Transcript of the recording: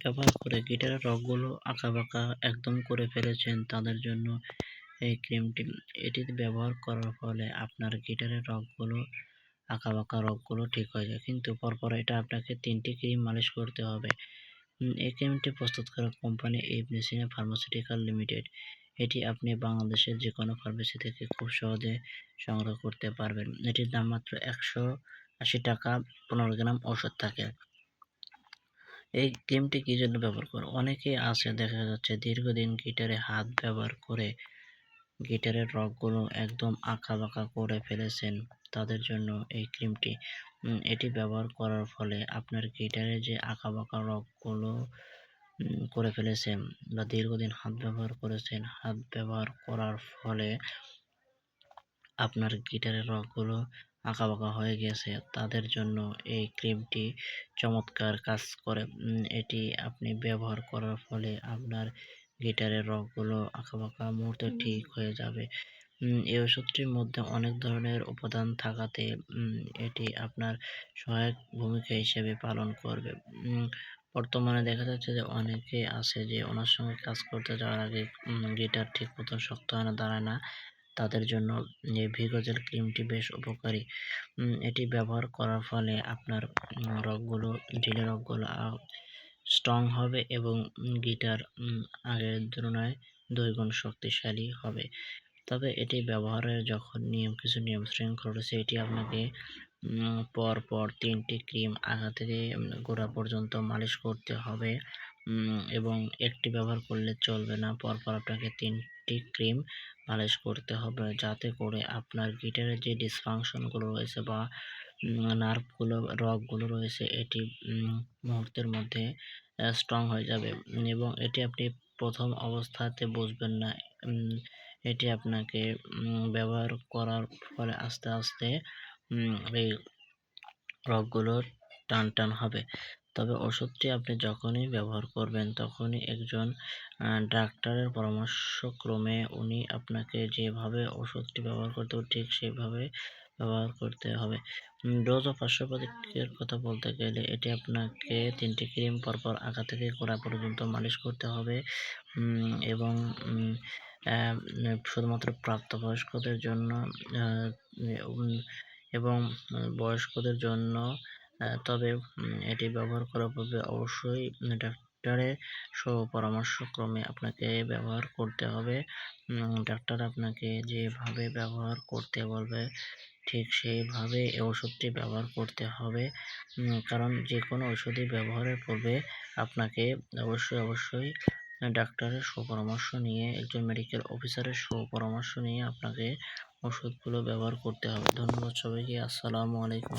ব্যবহার করে গিটারের রগগুলো আঁকাবাঁকা একদম করে ফেলেছেন তাদের জন্য এই ক্রিমটি। এটি ব্যবহার করার ফলে আপনার গিটারের রগগুলো, আঁকাবাঁকা রগগুলো ঠিক হয়ে যায়। কিন্তু পরপর এটা আপনাকে তিনটি ক্রিম মালিশ করতে হবে। এই ক্রিমটি প্রস্তুতকারক কোম্পানি ইবনেসিনা ফার্মাসিউটিক্যাল লিমিটেড। এটি আপনি বাংলাদেশের যে কোনো ফার্মেসি থেকে খুব সহজে সংগ্রহ করতে পারবেন। এটির দাম মাত্র একশো আশি টাকা, পনেরো গ্রাম ওষুধ থাকে। এই ক্রিমটি কী জন্য ব্যবহার করে? অনেকেই আছে, দেখা যাচ্ছে দীর্ঘদিন গিটারে হাত ব্যবহার করে গিটারের রগগুলো একদম আঁকা বাঁকা করে ফেলেছেন তাদের জন্য এই ক্রিমটি এটি ব্যবহার করার ফলে আপনার গিটারে যে আঁকা বাঁকা রগগুলো করে ফেলেছেন বা দীর্ঘদিন হাত ব্যবহার করেছেন, হাত ব্যবহার করার ফলে আপনার গিটারের রগগুলো আঁকাবাঁকা হয়ে গেছে তাদের জন্য এই ক্রিমটি চমৎকার কাজ করে। এটি আপনি ব্যবহার করার ফলে আপনার গিটারের রগগুলো আঁকাবাঁকা মুহূর্তে ঠিক হয়ে যাবে। এই ওষুধটির মধ্যে অনেক ধরনের উপাদান থাকাতে এটি আপনার সহায়ক ভূমিকা হিসেবে পালন করবে। বর্তমানে দেখা যাচ্ছে যে অনেকে আছে যে ওনার সঙ্গে কাজ করতে যাওয়ার আগে গিটার ঠিক মতন শক্ত হয় না দাঁড়ায় না। তাদের জন্য ভিগোজেল ক্রিমটি বেশ উপকারী। এটি ব্যবহার করার ফলে আপনার রগগুলো, ঢিলে রগগুলো স্ট্রং হবে এবং গিটার আগের তুলনায় দুই গুণ শক্তিশালী হবে। তবে এটি ব্যবহারের যখন নিয়ম, কিছু নিয়ম শৃঙ্খলা রয়েছে, এটি আপনাকে পর পর তিনটি ক্রিম আগা গোড়া পর্যন্ত মালিশ করতে হবে। এবং একটি ব্যবহার করলে চলবে না। পরপর আপনাকে তিনটি ক্রিম মালিশ করতে হবে যাতে করে আপনার গিটারের যে ডিসফাংশনগুলো রয়েছে বা নার্ভগুলো রগগুলো রয়েছে, এটি মুহূর্তের মধ্যে স্ট্রং হয়ে যাবে। এবং এটি আপনি প্রথম অবস্থাতে বুঝবেন না এটি আপনাকে ব্যবহার করার ফলে আস্তে আস্তে এই রগগুলো টান টান হবে। তবে ওষুধটি আপনি যখনই ব্যবহার করবেন তখনই একজন ডাক্তারের পরামর্শক্রমে উনি আপনাকে যেভাবে ওষুধটি ব্যবহার করতে হবে ঠিক সেভাবে ব্যবহার করতে হবে। ডোজ ও পার্শ্ব প্রতিক্রিয়ার কথা বলতে গেলে এটি আপনাকে তিনটি ক্রিম পরপর আগা থেকে গোড়া পর্যন্ত মালিশ করতে হবে। এবং শুধুমাত্র প্রাপ্তবয়স্কদের জন্য এবং বয়স্কদের জন্য তবে এটি ব্যবহার করার পূর্বে অবশ্যই ডাক্তারের পরামর্শক্রমে আপনাকে ব্যবহার করতে হবে। ডাক্তার আপনাকে যেভাবে ব্যবহার করতে বলবে, ঠিক সেইভাবে এই ওষুধটি ব্যবহার করতে হবে। কারণ যে কোনো ওষুধই ব্যবহারের পূর্বে আপনাকে অবশ্যই অবশ্যই ডাক্তারের সুপরামর্শ নিয়ে, একজন মেডিকেল অফিসারের সুপরামর্শ নিয়ে আপনাকে ওষুধগুলো ব্যবহার করতে হবে। ধন্যবাদ সবাইকে। আসসালামু আলাইকুম